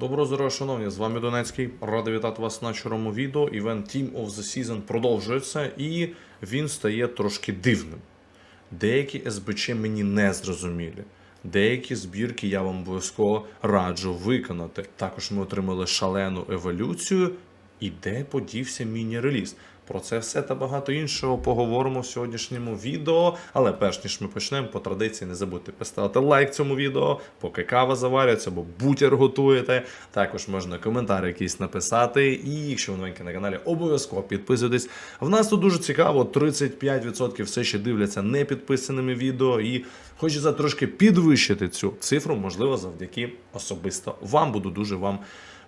Доброго здоров'я, шановні! З вами Донецький. Радий вітати вас на чорному відео. Івент Team of the Season продовжується і він стає трошки дивним. Деякі СБЧ мені не зрозумілі. Деякі збірки я вам обов'язково раджу виконати. Також ми отримали шалену еволюцію. І де подівся міні-реліз? Про це все та багато іншого поговоримо в сьогоднішньому відео. Але перш ніж ми почнемо, по традиції не забудьте поставити лайк цьому відео, поки кава заварюється, або бутер готуєте. Також можна коментар якийсь написати. І якщо ви новенькі на каналі, обов'язково підписуйтесь. В нас тут дуже цікаво, 35% все ще дивляться непідписаними відео. І хочеться трошки підвищити цю цифру, можливо, завдяки особисто вам. Буду дуже вам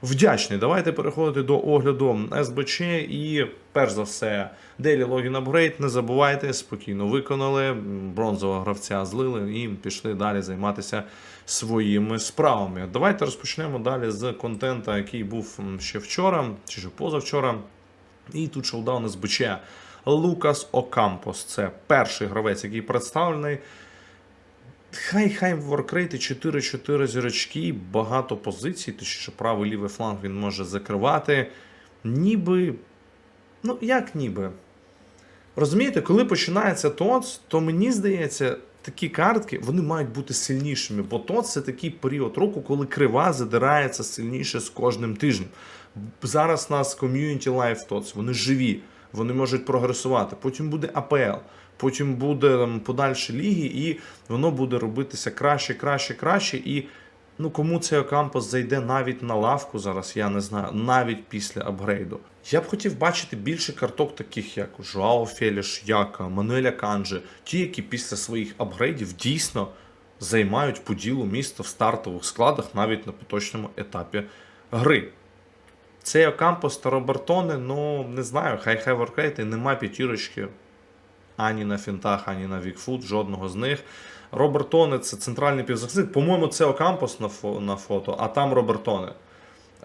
вдячний. Давайте переходити до огляду СБЧ і перш за все, Daily Login Upgrade. Не забувайте, спокійно виконали. Бронзового гравця злили і пішли далі займатися своїми справами. Давайте розпочнемо далі з контента, який був ще вчора чи ж позавчора. І тут шоудаун СБЧ. Лукас Окампос. Це перший гравець, який представлений. Хай хай в воркрейті 4-4 зірочки, багато позицій, точніше правий лівий фланг він може закривати. Ніби. Ну, як ніби. Розумієте, коли починається ТОЦ, то мені здається, такі картки вони мають бути сильнішими, бо ТОЦ це такий період року, коли крива задирається сильніше з кожним тижнем. Зараз у нас ком'юніті лайф ТОЦ, вони живі, вони можуть прогресувати. Потім буде АПЛ, потім буде там, подальші ліги, і воно буде робитися краще, краще, краще. І ну кому цей Окампос зайде навіть на лавку зараз, я не знаю, навіть після апгрейду. Я б хотів бачити більше карток, таких як Жуао Феліш, Яка, Мануеля Канджи, ті, які після своїх апгрейдів дійсно займають поділу міста в стартових складах навіть на поточному етапі гри. Цей Окампос та Робертоне, ну не знаю, хай хай воркрейти, нема п'ятірочки ані на фінтах, ані на Вікфут, жодного з них. Робертоне це центральний півзахисник. По-моєму, це Окампос на, фо- на фото, а там Робертоне.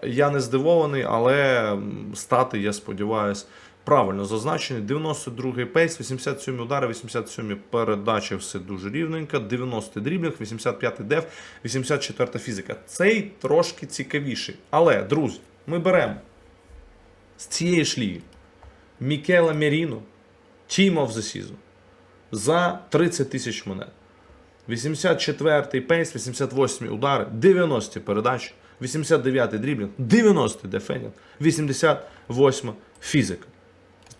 Я не здивований, але стати, я сподіваюся, правильно зазначені. 92-й пейс, 87 удари, 87 передачі, все дуже рівненько, 90-й дріблінг, 85-й деф, 84-та фізика. Цей трошки цікавіший. Але, друзі, ми беремо з цієї ліги Мікела Меріно, Team of the Season за 30 тисяч монет. 84-й пейс, 88-й удари, 90 передачі, 89-й дріблінг, 90-й дефендінг, 88 фізика.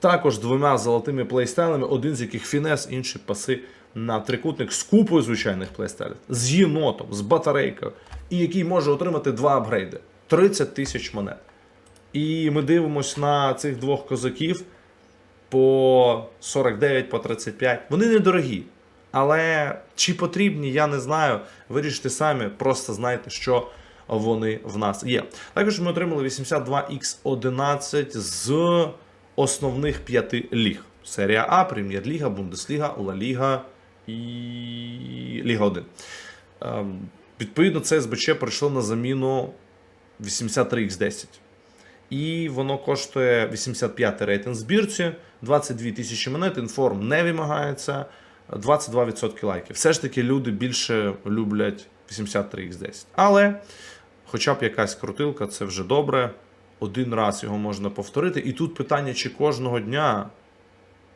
Також двома золотими плейстайлами, один з яких фінес, інший паси на трикутник з купою звичайних плейстайлів, з єнотом, з батарейкою, і який може отримати два апгрейди 30 тисяч монет. І ми дивимося на цих двох козаків по 49, по 35. Вони недорогі. Але чи потрібні, я не знаю. Вирішите самі, просто знайте, що вони в нас є. Також ми отримали 82X11 з основних п'яти ліг: Серія А, Прем'єр-ліга, Бундесліга, Ла Ліга і Ліга 1. Ем, Відповідно, це СБЧ прийшло на заміну 83X10. І воно коштує 85 рейтинг збірці, 22 тисячі монет, інформ не вимагається, 22% лайків. Все ж таки люди більше люблять 83x10. Але хоча б якась крутилка, це вже добре. Один раз його можна повторити. І тут питання, чи кожного дня,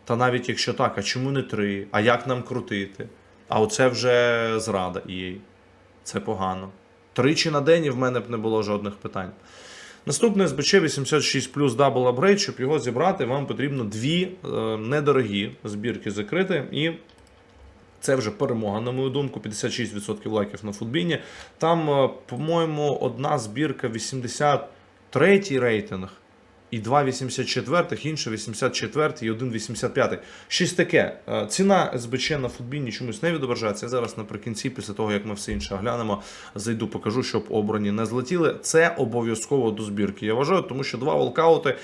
та навіть якщо так, а чому не три? А як нам крутити? А оце вже зрада EA. Це погано. Тричі на день і в мене б не було жодних питань. Наступне СБЧ 86 плюс Double Upgrade, щоб його зібрати, вам потрібно дві е, недорогі збірки закрити. І це вже перемога, на мою думку, 56% лайків на футбіні. Там, е, по-моєму, одна збірка 83 рейтинг. І 2,84, інше 84 і 1,85. Щось таке. Е, Ціна СБЧ на футбіні чомусь не відображається. Я зараз наприкінці, після того як ми все інше оглянемо, зайду, покажу, щоб обрані не злетіли. Це обов'язково до збірки. Я вважаю, тому що два волкаути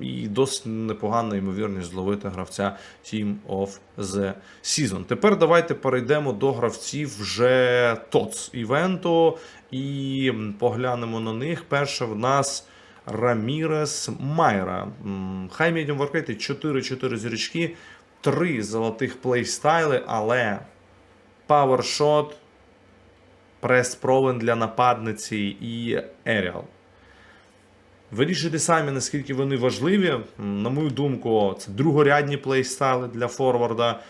і досить непогана ймовірність зловити гравця Team of the Season. Тепер давайте перейдемо до гравців вже ТОЦ івенту і поглянемо на них. Перше в нас. Рамірес Майра. Хай медіум воркрейти 4-4 зірочки, 3 золотих плейстайли, але Powershot, прес-провен для нападниці і Еріал. Вирішити самі, наскільки вони важливі. На мою думку, це другорядні плейстайли для форварда.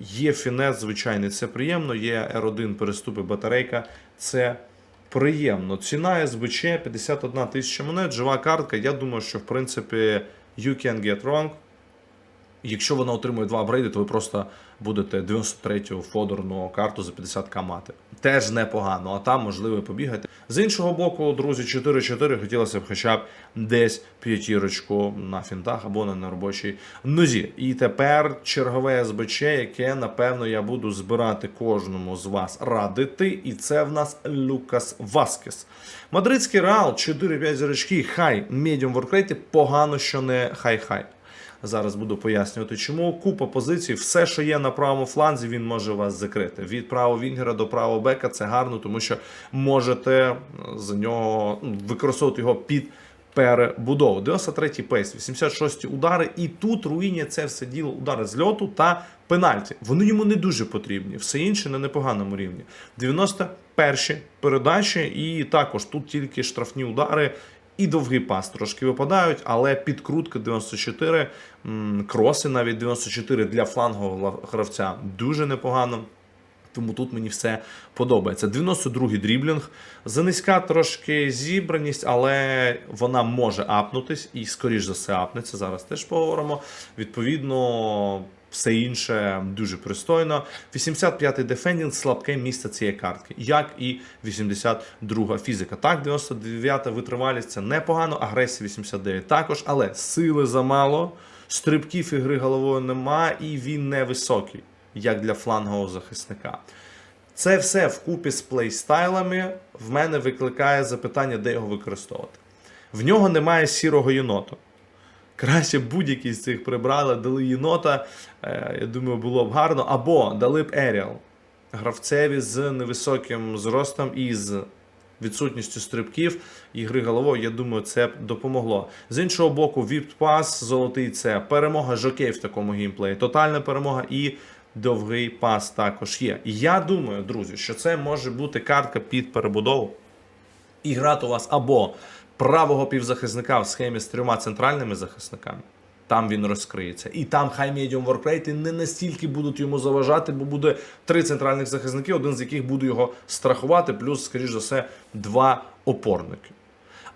Є фінес, звичайний, це приємно. Є R1 переступи батарейка. Це приємно. Ціна СБЧ 51 тисяча монет, жива картка. Я думаю, що в принципі you can get wrong. Якщо вона отримує два апгрейди, то ви просто будете 93-ю фодорну карту за 50к мати. Теж непогано, а там можливо побігати. З іншого боку, друзі, 4-4 хотілося б хоча б десь п'ятірочку на фінтах або на неробочій нозі. І тепер чергове СБЧ, яке напевно я буду збирати кожному з вас радити. І це в нас Лукас Васкес. Мадридський реал 4-5 зірочки, хай медіум воркрейті, погано, що не хай-хай. Зараз буду пояснювати, чому купа позицій, все, що є на правому фланзі, він може вас закрити. Від правого Вінгера до правого бека це гарно, тому що можете за нього ну, використовувати його під перебудову. 93-й пейс, 86-ті удари, і тут руїння це все діло удари з льоту та пенальті. Вони йому не дуже потрібні, все інше на непоганому рівні. 91-ті передачі, і також тут тільки штрафні удари. І довгий пас трошки випадають, але підкрутка 94, кроси навіть 94 для флангового гравця дуже непогано. Тому тут мені все подобається. 92-й дріблінг. Занизька трошки зібраність, але вона може апнутись і, скоріш за все, апнеться. Зараз теж поговоримо. Відповідно, все інше дуже пристойно. 85-й дефендінг слабке місце цієї картки, як і 82-га фізика. Так, 99-та витривалість це непогано, агресія 89 також, але сили замало, стрибків ігри головою нема, і він невисокий, як для флангового захисника. Це все вкупі з плейстайлами в мене викликає запитання, де його використовувати. В нього немає сірого єнота. Краще будь-який з цих прибрали, дали єнота, е, я думаю, було б гарно. Або дали б Еріал гравцеві з невисоким зростом і з відсутністю стрибків і гри головою, я думаю, це б допомогло. З іншого боку, віп-пас золотий це перемога жокей в такому геймплеї, тотальна перемога і довгий пас також є. Я думаю, друзі, що це може бути картка під перебудову і грати у вас або правого півзахисника в схемі з трьома центральними захисниками. Там він розкриється. І там хай медіум воркрейти не настільки будуть йому заважати, бо буде три центральних захисники, один з яких буде його страхувати, плюс, скоріш за все, два опорники.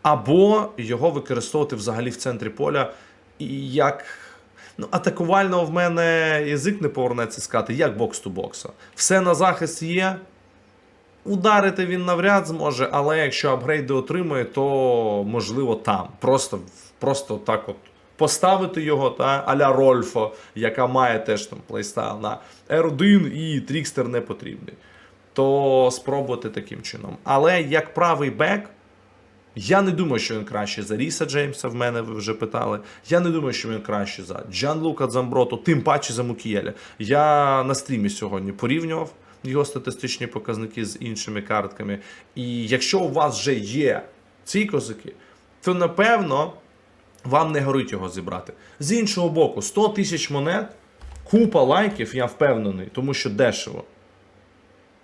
Або його використовувати взагалі в центрі поля як. Ну, атакувального в мене язик не повернеться сказати, як бокс ту бокса. Все на захист є, Ударити він навряд зможе, але якщо апгрейди отримує, то можливо там. Просто просто так от поставити його, та аля Рольфо, яка має теж там плейстайл на R1 і Трікстер не потрібний. То спробувати таким чином. Але як правий бек, я не думаю, що він краще за Ріса Джеймса, в мене ви вже питали. Я не думаю, що він краще за Джан Лука Дзамброто, тим паче за Мукієля. Я на стрімі сьогодні порівнював його статистичні показники з іншими картками. І якщо у вас вже є ці козаки, то напевно вам не горить його зібрати. З іншого боку, 100 тисяч монет, купа лайків, я впевнений, тому що дешево.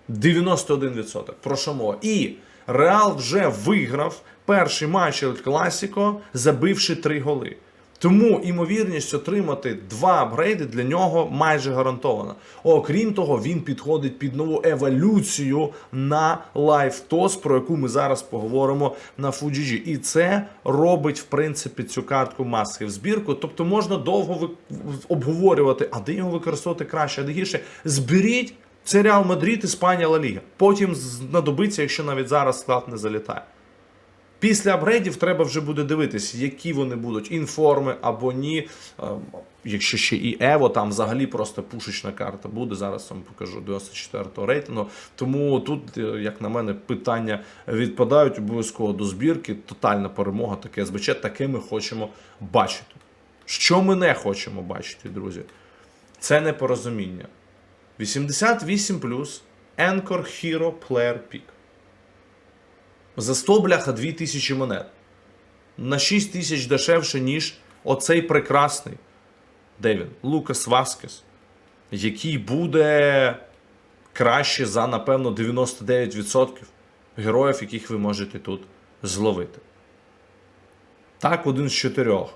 91%. Про що мова? І Реал вже виграв перший матч Класіко, забивши 3 голи. Тому імовірність отримати два апгрейди для нього майже гарантована. Окрім того, він підходить під нову еволюцію на LiveTOS, про яку ми зараз поговоримо на Fujiji. І це робить, в принципі, цю картку маски в збірку. Тобто можна довго обговорювати, а де його використовувати краще, а де гірше. Зберіть це Реал Мадрид, Іспанія Ла Ліга. Потім знадобиться, якщо навіть зараз склад не залітає. Після апгрейдів треба вже буде дивитись, які вони будуть інформи або ні. Е, Якщо ще і Ево, там взагалі просто пушечна карта буде. Зараз вам покажу 94-го рейтингу. Тому тут, е, як на мене, питання відпадають обов'язково до збірки. Тотальна перемога, таке СБЧ, таке ми хочемо бачити. Що ми не хочемо бачити, друзі? Це непорозуміння. 88 Anchor Hero Player Pick. За 100 бляха 2000 монет. На 6 тисяч дешевше, ніж оцей прекрасний. Де він? Лукас Васкес, який буде краще за, напевно, 99% героїв, яких ви можете тут зловити. Так, один з чотирьох.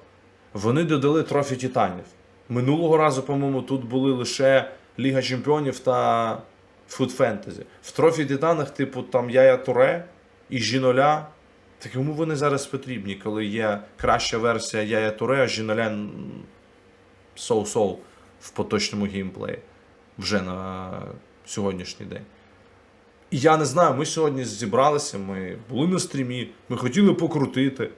Вони додали трофі титанів. Минулого разу, по-моєму, тут були лише Ліга Чемпіонів та Фуд Фентезі. В трофі титанах, типу, там Яя Туре і Жіноля. Так йому вони зараз потрібні, коли є краща версія Яя Туре, а Жіноля соу-соу в поточному геймплеї вже на сьогоднішній день. І я не знаю, ми сьогодні зібралися, ми були на стрімі, ми хотіли покрутити.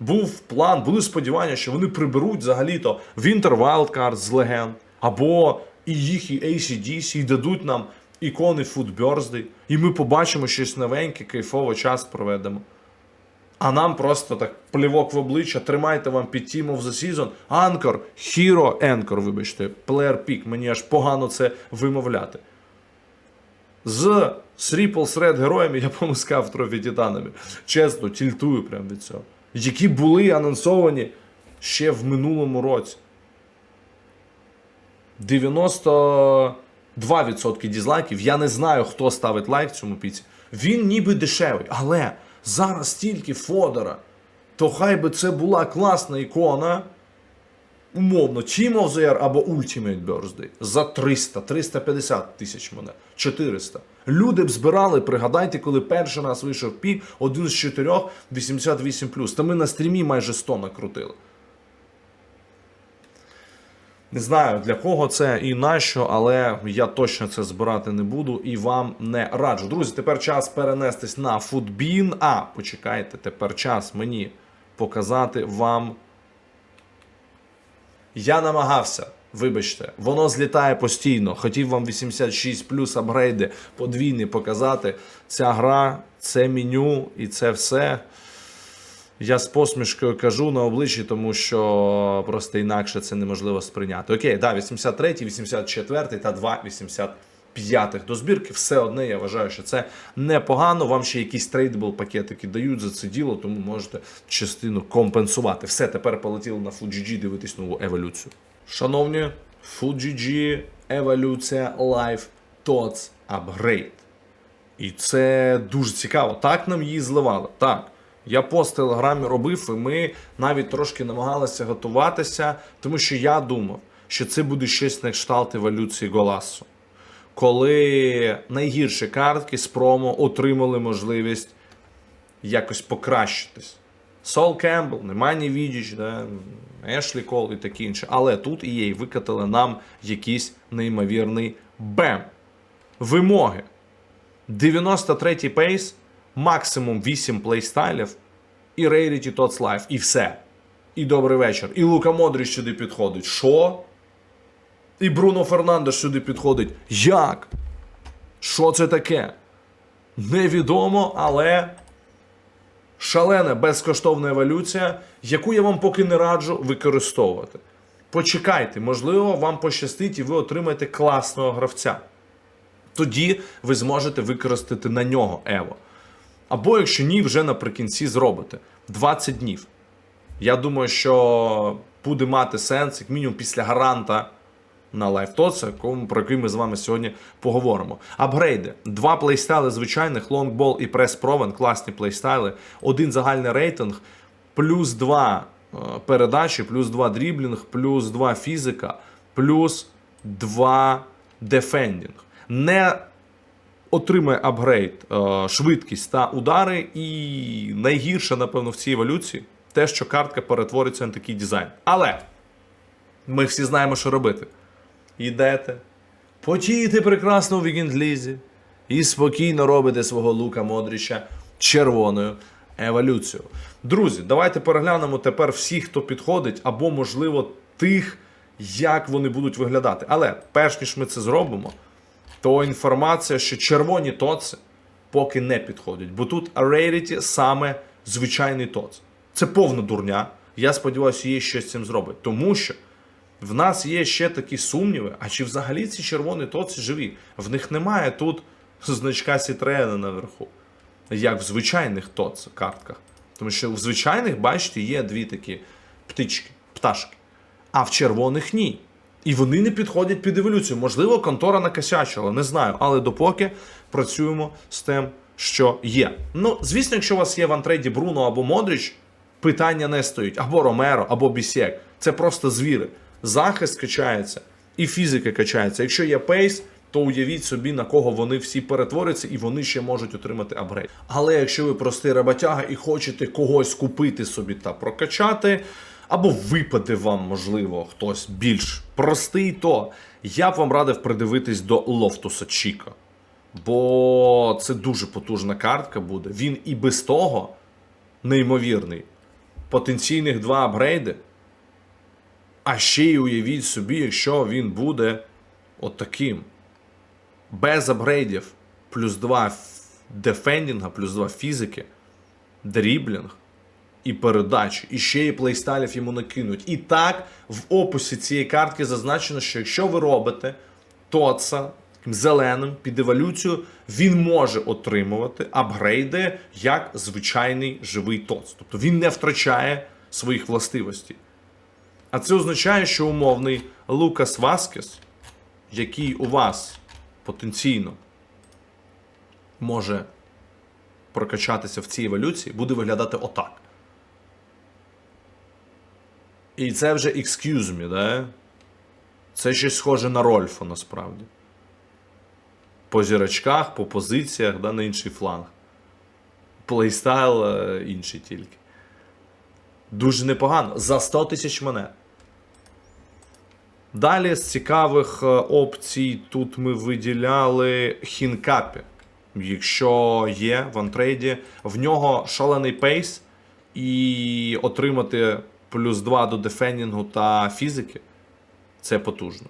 Був план, були сподівання, що вони приберуть взагалі-то Winter Wildcard з легенд, або і їх, і ACDC, і дадуть нам ікони Food Birthday, і ми побачимо щось новеньке, кайфово час проведемо. А нам просто так плівок в обличчя, тримайте вам під Team of the Season, Anchor, Hero Anchor, вибачте, Player Pick, мені аж погано це вимовляти. З Triple Threat героями я помискав трофі титанами. Чесно, тільтую прям від цього. Які були анонсовані ще в минулому році. 92% дізлайків. Я не знаю, хто ставить лайк цьому піці. Він ніби дешевий, але зараз стільки фодора. То хай би це була класна ікона. Умовно, Team of the Year або Ultimate Birthday за 300, 350 тисяч монет, 400. Люди б збирали, пригадайте, коли перший раз вийшов пік, один з чотирьох 88 Та ми на стрімі майже 100 накрутили. Не знаю для кого це і нащо, але я точно це збирати не буду і вам не раджу. Друзі, тепер час перенестись на футбін. А, почекайте, тепер час мені показати вам. Я намагався. Вибачте, воно злітає постійно. Хотів вам 86 плюс апгрейди подвійні показати. Ця гра, це меню і це все. Я з посмішкою кажу на обличчі, тому що просто інакше це неможливо сприйняти. Окей, да, 83, 84 та 2 85 до збірки. Все одне, я вважаю, що це непогано. Вам ще якісь трейдабл пакетики дають за це діло, тому можете частину компенсувати. Все, тепер полетіли на FUGG дивитись нову еволюцію. Шановні, FUGG еволюція Live TOTS Upgrade. І це дуже цікаво. Так нам її зливали. Так. Я пост в телеграмі робив, і ми навіть трошки намагалися готуватися, тому що я думав, що це буде щось на кшталт еволюції Голасу. Коли найгірші картки з промо отримали можливість якось покращитись. Сол Кембл, Немані Відіч, да, Ешлі Кол і таке інше. Але тут EA викатали нам якийсь неймовірний бем. Вимоги. 93-й пейс, максимум 8 плейстайлів, і Rarity Tots Life, і все. І добрий вечір. І Лука Модріч сюди підходить. Що? І Бруно Фернандеш сюди підходить. Як? Що це таке? Невідомо, але шалена безкоштовна еволюція, яку я вам поки не раджу використовувати. Почекайте, можливо, вам пощастить і ви отримаєте класного гравця. Тоді ви зможете використати на нього Ево. Або якщо ні, вже наприкінці зробите 20 днів. Я думаю, що буде мати сенс, як мінімум після гаранта на лайфтоце, про який ми з вами сьогодні поговоримо. Апгрейди. Два плейстайли звичайних, лонгбол і прес-провен, класні плейстайли, один загальний рейтинг, плюс два е, передачі, плюс два дріблінг, плюс два фізика, плюс два дефендінг. Не отримає апгрейд, е, швидкість та удари, і найгірше, напевно, в цій еволюції те, що картка перетвориться на такий дизайн. Але ми всі знаємо, що робити. Йдете, потієте прекрасно в вікіндлізі і спокійно робите свого лука Модріча червоною еволюцією. Друзі, давайте переглянемо тепер всіх, хто підходить, або, можливо, тих, як вони будуть виглядати. Але перш ніж ми це зробимо, то інформація, що червоні тоци поки не підходять. Бо тут Rarity саме звичайний тоц. Це повна дурня. Я сподіваюся, є щось з цим зробить. Тому що в нас є ще такі сумніви, а чи взагалі ці червоні тоці живі? В них немає тут значка Сітреена наверху, як в звичайних тоц картках. Тому що в звичайних, бачите, є дві такі птички, пташки. А в червоних ні. І вони не підходять під еволюцію. Можливо, контора накосячила, не знаю. Але допоки працюємо з тим, що є. Ну, звісно, якщо у вас є в антрейді Бруно або Модріч, питання не стоїть. Або Ромеро, або Бісєк. Це просто звіри. Захист качається, і фізика качається. Якщо є пейс, то уявіть собі, на кого вони всі перетворяться, і вони ще можуть отримати апгрейд. Але якщо ви простий роботяга і хочете когось купити собі та прокачати, або випаде вам, можливо, хтось більш простий, то я б вам радив придивитись до Лофтуса Чіка. Бо це дуже потужна картка буде. Він і без того неймовірний. Потенційних два апгрейди. А ще й уявіть собі, якщо він буде отаким. Без апгрейдів, плюс 2 дефендінга, плюс 2 фізики, дріблінг і передачі. І ще й плейстайлів йому накинуть. І так, в описі цієї картки зазначено, що якщо ви робите тоца зеленим під еволюцію, він може отримувати апгрейди як звичайний живий тоц. Тобто він не втрачає своїх властивостей. А це означає, що умовний Лукас Васкес, який у вас потенційно може прокачатися в цій еволюції, буде виглядати отак. І це вже excuse me, да? Це щось схоже на Рольфа насправді. По зірочках, по позиціях, да, на інший фланг. Плейстайл е, інший тільки. Дуже непогано. За 100 тисяч монет. Далі з цікавих е, опцій тут ми виділяли Хінкапі. Якщо є в антрейді, в нього шалений пейс і отримати плюс 2 до дефендінгу та фізики це потужно.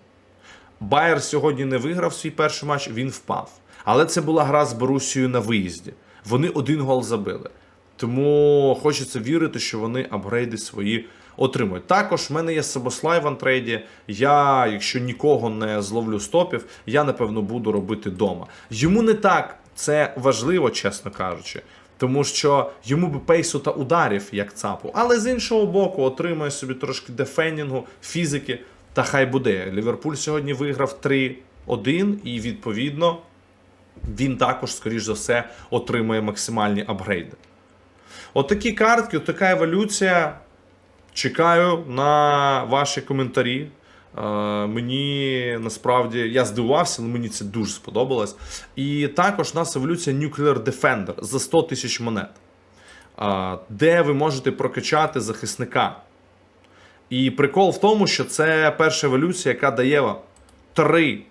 Байер сьогодні не виграв свій перший матч, він впав. Але це була гра з Борусією на виїзді. Вони один гол забили. Тому хочеться вірити, що вони апгрейди свої отримують. Також в мене є Сабослай в антрейді. Я, якщо нікого не зловлю стопів, я напевно буду робити вдома. Йому не так це важливо, чесно кажучи. Тому що йому би пейсу та ударів, як цапу. Але з іншого боку, отримує собі трошки дефендінгу, фізики, та хай буде. Ліверпуль сьогодні виграв 3-1, і відповідно він також, скоріш за все, отримує максимальні апгрейди. Отакі картки, отака еволюція. Чекаю на ваші коментарі. Е, мені насправді я здивувався, але мені це дуже сподобалось. І також у нас еволюція Nuclear Defender за 100 тисяч монет, е, де ви можете прокачати захисника. І прикол в тому, що це перша еволюція, яка дає вам три,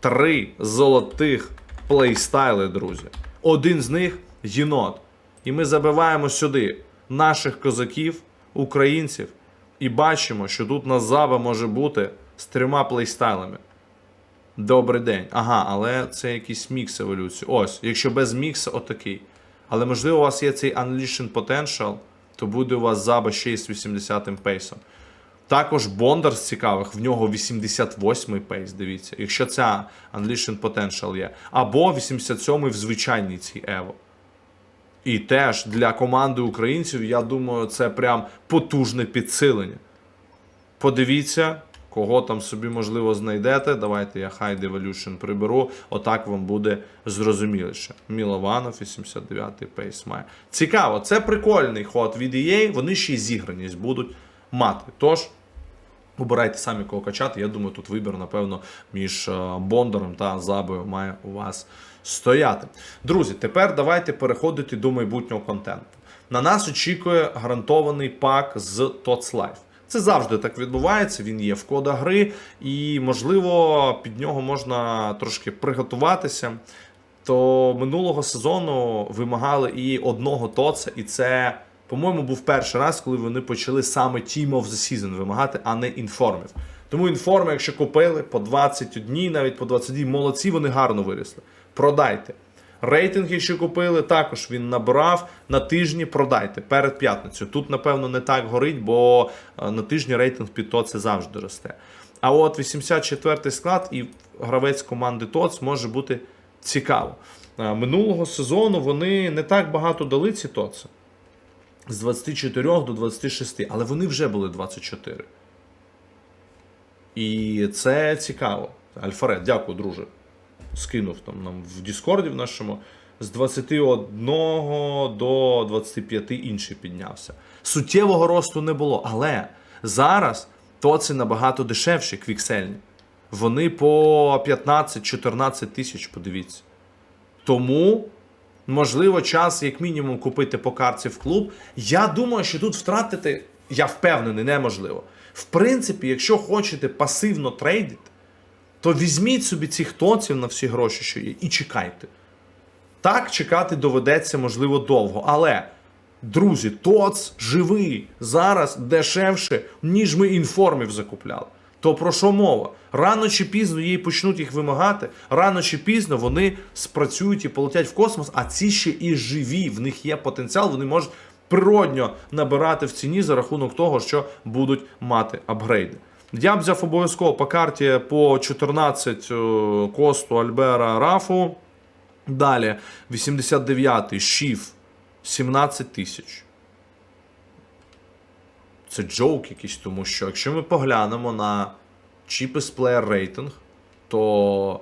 три золотих плейстайли, друзі. Один з них єнот. І ми забиваємо сюди наших козаків, українців, і бачимо, що тут на заба може бути з трьома плейстайлами. Добрий день. Ага, але це якийсь мікс еволюції. Ось, якщо без мікса, отакий. Але можливо, у вас є цей Unleashing Potential, то буде у вас заба ще й з 80-м пейсом. Також Бондар з цікавих, в нього 88-й пейс, дивіться, якщо ця Unleashing Potential є. Або 87-й в звичайній цій Evo. І теж для команди українців, я думаю, це прям потужне підсилення. Подивіться, кого там собі, можливо, знайдете. Давайте я Hide Evolution приберу. Отак вам буде зрозуміліше. Мілованов, 89-й пейс має. Цікаво, це прикольний ход від EA, вони ще й зіграність будуть мати. Тож. Обирайте самі кого качати. Я думаю, тут вибір, напевно, між е, Бондаром та Забою має у вас стояти. Друзі, тепер давайте переходити до майбутнього контенту. На нас очікує гарантований пак з TOTS Life. Це завжди так відбувається. Він є в кодах гри, і, можливо, під нього можна трошки приготуватися. То минулого сезону вимагали і одного тоца, і це. По-моєму, був перший раз, коли вони почали саме Team of the Season вимагати, а не інформів. Тому інформи, якщо купили по 21, навіть по 22, молодці, вони гарно вирісли. Продайте. Рейтинг, якщо купили, також він набрав на тижні. Продайте перед п'ятницею. Тут, напевно, не так горить, бо е, на тижні рейтинг під ТОЦ завжди росте. А от 84-й склад і гравець команди ТОЦ може бути цікаво. Е, Минулого сезону вони не так багато дали ці ТОЦи з 24 до 26, але вони вже були 24. І це цікаво. Альфаред, дякую, друже. Скинув там нам в Діскорді в нашому. З 21 до 25 інший піднявся. Суттєвого росту не було, але зараз тоці набагато дешевші, квіксельні. Вони по 15-14 тисяч, подивіться. Тому, можливо, час як мінімум купити по карті в клуб. Я думаю, що тут втратити, я впевнений, неможливо. В принципі, якщо хочете пасивно трейдити, то візьміть собі цих тоців на всі гроші, що є, і чекайте. Так, чекати доведеться, можливо, довго. Але, друзі, ТОЦ живий зараз дешевше, ніж ми інформів закупляли. То про що мова? Рано чи пізно її почнуть їх вимагати, рано чи пізно вони спрацюють і полетять в космос, а ці ще і живі, в них є потенціал, вони можуть природньо набирати в ціні за рахунок того, що будуть мати апгрейди. Я б взяв обов'язково по карті по 14 е, косту Альбера Рафу. Далі 89-й Шіф 17 тисяч. Це джоук якийсь, тому що якщо ми поглянемо на cheapest player рейтинг, то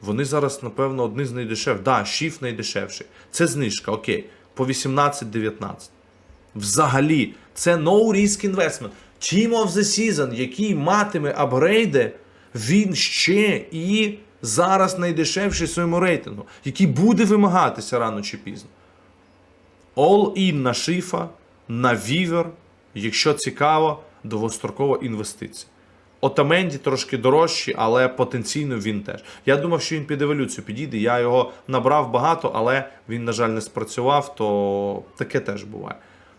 вони зараз, напевно, одні з найдешевших. Да, Шіф найдешевший. Це знижка, окей. По 18-19. Взагалі, це no risk investment. Team of the Season, який матиме апгрейди, він ще і зараз найдешевший в своєму рейтингу, який буде вимагатися рано чи пізно. All-in на шифа, на вівер, якщо цікаво, довгострокова інвестиція. Отаменді трошки дорожчі, але потенційно він теж. Я думав, що він під еволюцію підійде. Я його набрав багато, але він, на жаль, не спрацював, то таке теж буває.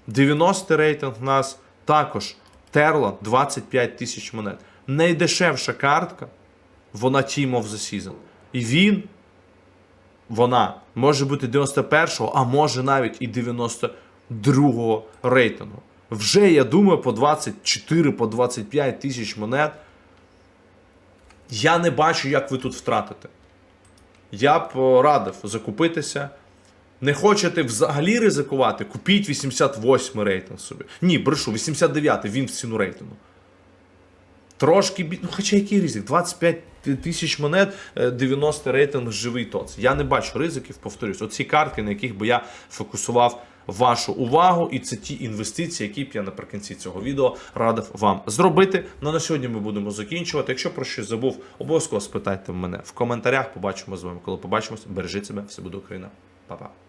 90-й рейтинг у нас також Терла 25 тисяч монет. Найдешевша картка, вона Team of the Season. І він, вона може бути 91-го, а може навіть і 92-го рейтингу. Вже, я думаю, по 24, по 25 тисяч монет. Я не бачу, як ви тут втратите. Я б е, радив закупитися. Не хочете взагалі ризикувати, купіть 88 рейтинг собі. Ні, брешу, 89 він в ціну рейтингу. Трошки бі... Ну, хоча який ризик? 25 тисяч монет, е, 90 рейтинг живий тоц. Я не бачу ризиків, повторюсь. Оці картки, на яких би я фокусував вашу увагу, і це ті інвестиції, які б я наприкінці цього відео радив вам зробити. Ну на сьогодні ми будемо закінчувати. Якщо про щось забув, обов'язково спитайте мене в коментарях. Побачимо з вами. Коли побачимось, бережіть себе, все буде Україна. Па-па.